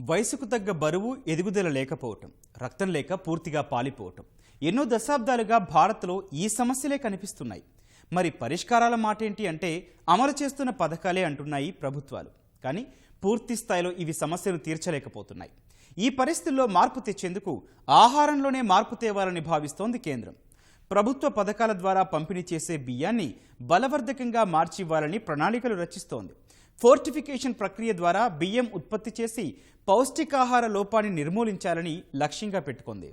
వయసుకు తగ్గ బరువు ఎదుగుదల లేకపోవటం రక్తం లేక పూర్తిగా పాలిపోవటం. ఎన్నో దశాబ్దాలుగా భారత్లో ఈ సమస్యలే కనిపిస్తున్నాయి. మరి పరిష్కారాల మాట ఏంటి అంటే అమలు చేస్తున్న పథకాలే అంటున్నాయి ప్రభుత్వాలు. కానీ పూర్తి స్థాయిలో ఇవి సమస్యను తీర్చలేకపోతున్నాయి. ఈ పరిస్థితుల్లో మార్పు తెచ్చేందుకు ఆహారంలోనే మార్పు తేవాలని భావిస్తోంది కేంద్రం. ప్రభుత్వ పథకాల ద్వారా పంపిణీ చేసే బియ్యాన్ని బలవర్ధకంగా మార్చివ్వాలని ప్రణాళికలు రచిస్తోంది. ఫోర్టిఫికేషన్ ప్రక్రియ ద్వారా బియ్యం ఉత్పత్తి చేసి పౌష్టికాహార లోపాన్ని నిర్మూలించాలని లక్ష్యంగా పెట్టుకుంది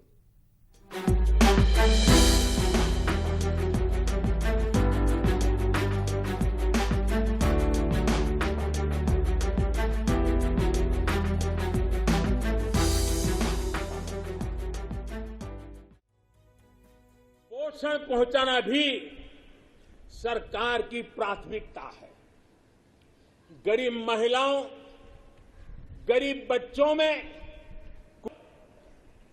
पोषण पहुंचाना भी सरकार की प्राथमिकता है गरीब महिलाओं गरीब बच्चों में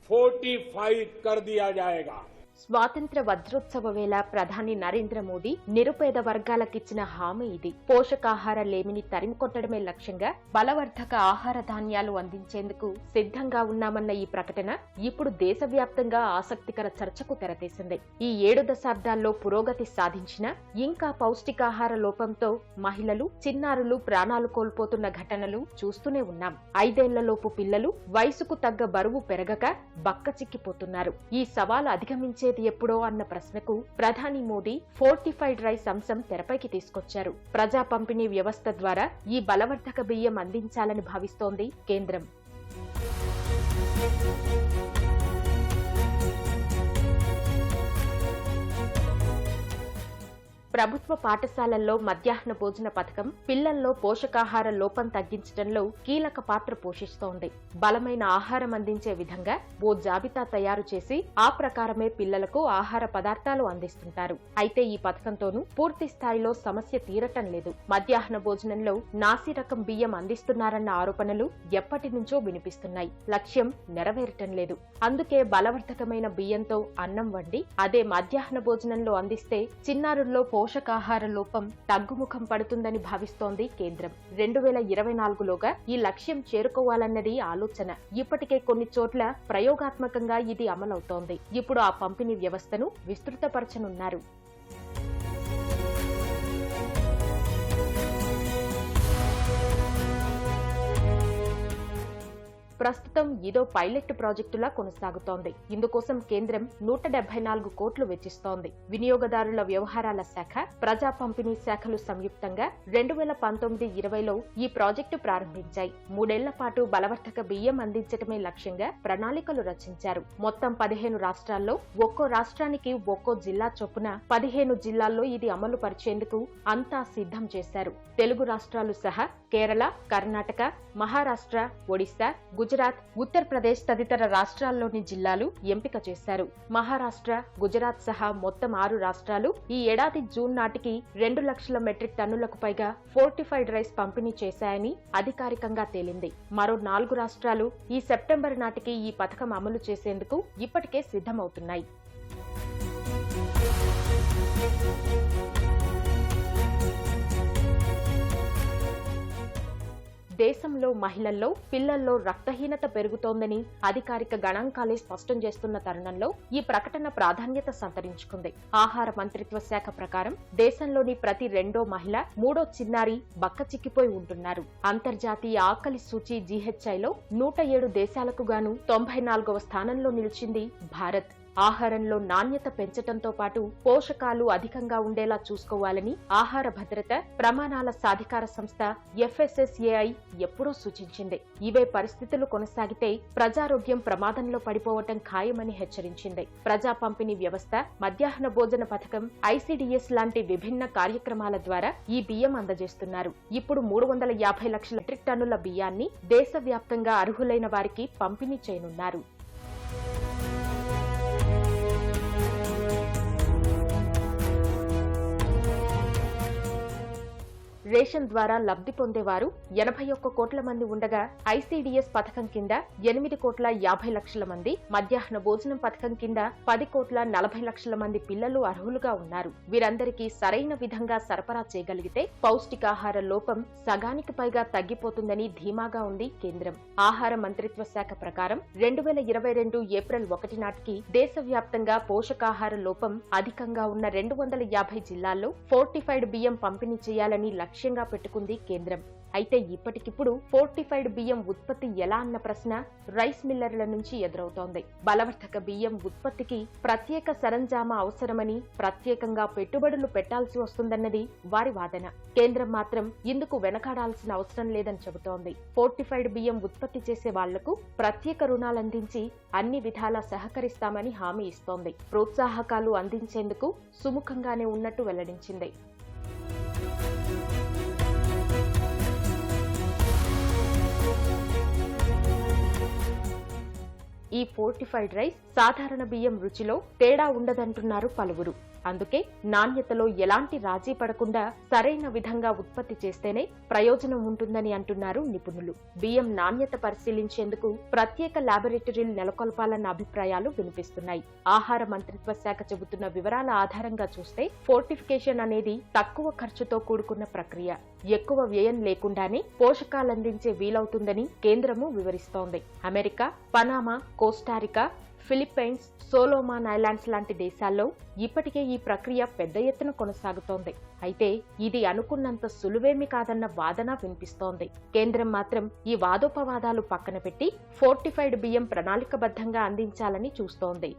फोर्टिफाइड कर दिया जाएगा। స్వాతంత్ర వజ్రోత్సవ వేళ ప్రధాని నరేంద్ర మోదీ నిరుపేద వర్గాలకిచ్చిన హామీ ఇది. పోషకాహార లేమిని తరిమికొట్టడమే లక్ష్యంగా బలవర్ధక ఆహార ధాన్యాలు అందించేందుకు సిద్ధంగా ఉన్నామన్న ఈ ప్రకటన ఇప్పుడు దేశవ్యాప్తంగా ఆసక్తికర చర్చకు తెరతీసింది. ఈ ఏడు దశాబ్దాల్లో పురోగతి సాధించిన ఇంకా పౌష్టికాహార లోపంతో మహిళలు చిన్నారులు ప్రాణాలు కోల్పోతున్న ఘటనలు చూస్తూనే ఉన్నాం. ఐదేళ్ళలోపు పిల్లలు వయసుకు తగ్గ బరువు పెరగక బక్కచిక్కిపోతున్నారు. ఈ సవాలు అధిగమించేది ఎప్పుడో అన్న ప్రశ్నకు ప్రధాని మోదీ ఫోర్టిఫైడ్ రైస్ అంశం తెరపైకి తీసుకొచ్చారు. ప్రజా పంపిణీ వ్యవస్థ ద్వారా ఈ బలవర్ధక బియ్యం అందించాలని భావిస్తోంది కేంద్రం. ప్రభుత్వ పాఠశాలల్లో మధ్యాహ్న భోజన పథకం పిల్లల్లో పోషకాహార లోపం తగ్గించడంలో కీలక పాత్ర పోషిస్తోంది. బలమైన ఆహారం అందించే విధంగా ఓ జాబితా తయారు చేసి ఆ ప్రకారమే పిల్లలకు ఆహార పదార్థాలు అందిస్తుంటారు. అయితే ఈ పథకంతోనూ పూర్తి స్థాయిలో సమస్య తీరటం లేదు. మధ్యాహ్న భోజనంలో నాసి రకం బియ్యం అందిస్తున్నారన్న ఆరోపణలు ఎప్పటి నుంచో వినిపిస్తున్నాయి. లక్ష్యం నెరవేరటం లేదు. అందుకే బలవర్ధకమైన బియ్యంతో అన్నం వండి అదే మధ్యాహ్న భోజనంలో అందిస్తే చిన్నారుల్లో పోషకాహార లోపం తగ్గుముఖం పడుతుందని భావిస్తోంది కేంద్రం. రెండు వేల ఇరవై నాలుగులోగా ఈ లక్ష్యం చేరుకోవాలన్నది ఆలోచన. ఇప్పటికే కొన్ని చోట్ల ప్రయోగాత్మకంగా ఇది అమలవుతోంది. ఇప్పుడు ఆ పంపిణీ వ్యవస్థను విస్తృతపరచనున్నారు. ప్రస్తుతం ఇదో పైలట్ ప్రాజెక్టులా కొనసాగుతోంది. ఇందుకోసం కేంద్రం నూట డెబ్బై నాలుగు కోట్లు వెచ్చిస్తోంది. వినియోగదారుల వ్యవహారాల శాఖ ప్రజా పంపిణీ శాఖలు సంయుక్తంగా రెండు వేల పంతొమ్మిది ఇరవైలో ఈ ప్రాజెక్టు ప్రారంభించాయి. మూడేళ్ళ పాటు బలవర్ధక బియ్యం అందించడమే లక్ష్యంగా ప్రణాళికలు రచించారు. మొత్తం పదిహేను రాష్ట్రాల్లో ఒక్కో రాష్ట్రానికి ఒక్కో జిల్లా చొప్పున పదిహేను జిల్లాల్లో ఇది అమలు పరిచేందుకు అంతా సిద్ధం చేశారు. తెలుగు రాష్ట్రాలు సహా కేరళ కర్ణాటక మహారాష్ట్ర ఒడిశా గుజరాత్ ఉత్తరప్రదేశ్ తదితర రాష్ట్రాల్లోని జిల్లాలు ఎంపిక చేశారు. మహారాష్ట్ర గుజరాత్ సహా మొత్తం ఆరు రాష్ట్రాలు ఈ ఏడాది జూన్ నాటికి రెండు లక్షల మెట్రిక్ టన్నులకు పైగా ఫోర్టిఫైడ్ రైస్ పంపిణీ చేశాయని అధికారికంగా తేలింది. మరో నాలుగు రాష్ట్రాలు ఈ సెప్టెంబర్ నాటికి ఈ పథకం అమలు చేసేందుకు ఇప్పటికే సిద్ధమవుతున్నాయి. దేశంలో మహిళల్లో పిల్లల్లో రక్తహీనత పెరుగుతోందని అధికారిక గణాంకాలే స్పష్టం చేస్తున్న తరుణంలో ఈ ప్రకటన ప్రాధాన్యత సంతరించుకుంది. ఆహార మంత్రిత్వ శాఖ ప్రకారం దేశంలోని ప్రతి రెండో మహిళ మూడో చిన్నారి బక్క చిక్కిపోయి ఉంటున్నారు. అంతర్జాతీయ ఆకలి సూచి జీహెచ్ఐలో నూట ఏడు దేశాలకు గాను తొంభై నాలుగవ స్థానంలో నిలిచింది భారత్. ఆహారంలో నాణ్యత పెంచటంతో పాటు పోషకాలు అధికంగా ఉండేలా చూసుకోవాలని ఆహార భద్రత ప్రమాణాల సాధికార సంస్థ ఎఫ్ఎస్ఎస్ఏఐ ఎప్పుడూ సూచించింది. ఇవే పరిస్థితులు కొనసాగితే ప్రజారోగ్యం ప్రమాదంలో పడిపోవటం ఖాయమని హెచ్చరించింది. ప్రజా పంపిణీ వ్యవస్థ మధ్యాహ్న భోజన పథకం ఐసీడీఎస్ లాంటి విభిన్న కార్యక్రమాల ద్వారా ఈ బియ్యం అందజేస్తున్నారు. ఇప్పుడు మూడు వందల యాభై లక్షల మెట్రిక్ టన్నుల బియ్యాన్ని దేశవ్యాప్తంగా అర్హులైన వారికి పంపిణీ చేయనున్నారు. రేషన్ ద్వారా లబ్ధి పొందేవారు ఎనభై ఒక్క కోట్ల మంది ఉండగా ఐసీడీఎస్ పథకం కింద ఎనిమిది కోట్ల యాభై లక్షల మంది మధ్యాహ్న భోజనం పథకం కింద పది కోట్ల నలభై లక్షల మంది పిల్లలు అర్హులుగా ఉన్నారు. వీరందరికీ సరైన విధంగా సరఫరా చేయగలిగితే పౌష్టికాహార లోపం సగానికి పైగా తగ్గిపోతుందని ధీమాగా ఉంది కేంద్రం. ఆహార మంత్రిత్వ శాఖ ప్రకారం రెండు వేల ఇరవై రెండు ఏప్రిల్ ఒకటి నాటికి దేశవ్యాప్తంగా పోషకాహార లోపం అధికంగా ఉన్న రెండు వందల యాభై జిల్లాల్లో ఫోర్టిఫైడ్ బియ్యం పంపిణీ చేయాలని లక్ష్యంగా పెట్టుకుంది కేంద్రం. అయితే ఇప్పటికిప్పుడు ఫోర్టిఫైడ్ బియ్యం ఉత్పత్తి ఎలా అన్న ప్రశ్న రైస్ మిల్లర్ల నుంచి ఎదురవుతోంది. బలవర్ధక బియ్యం ఉత్పత్తికి ప్రత్యేక సరంజామా అవసరమని ప్రత్యేకంగా పెట్టుబడులు పెట్టాల్సి వస్తుందన్నది వారి వాదన. కేంద్రం మాత్రం ఇందుకు వెనకాడాల్సిన అవసరం లేదని చెబుతోంది. ఫోర్టిఫైడ్ బియ్యం ఉత్పత్తి చేసే వాళ్ళకు ప్రత్యేక రుణాలందించి అన్ని విధాలా సహకరిస్తామని హామీ ఇస్తోంది. ప్రోత్సాహకాలు అందించేందుకు సుముఖంగానే ఉన్నట్టు వెల్లడించింది. ఈ ఫోర్టిఫైడ్ రైస్ సాధారణ బియ్యం రుచిలో తేడా ఉండదంటున్నారు పలువురు. అందుకే నాణ్యతలో ఎలాంటి రాజీ పడకుండా సరైన విధంగా ఉత్పత్తి చేస్తేనే ప్రయోజనం ఉంటుందని అంటున్నారు నిపుణులు. బియ్యం నాణ్యత పరిశీలించేందుకు ప్రత్యేక ల్యాబొరేటరీలు నెలకొల్పాలన్న అభిప్రాయాలు వినిపిస్తున్నాయి. ఆహార మంత్రిత్వ శాఖ చెబుతున్న వివరాల ఆధారంగా చూస్తే ఫోర్టిఫికేషన్ అనేది తక్కువ ఖర్చుతో కూడుకున్న ప్రక్రియ. ఎక్కువ వ్యయం లేకుండానే పోషకాలందించే వీలవుతుందని కేంద్రము వివరిస్తోంది. America Panama Costa Rica Philippines Solomon Islands లాంటి దేశాల్లో ఇప్పటికే ఈ ప్రక్రియ పెద్ద ఎత్తున కొనసాగుతోంది. అయితే ఇది అనుకున్నంత సులువేమి కాదన్న వాదన వినిపిస్తోంది. కేంద్రం మాత్రం ఈ వాదోపవాదాలు పక్కన పెట్టి ఫోర్టిఫైడ్ బియ్యం ప్రణాళికబద్ధంగా అందించాలని చూస్తోంది.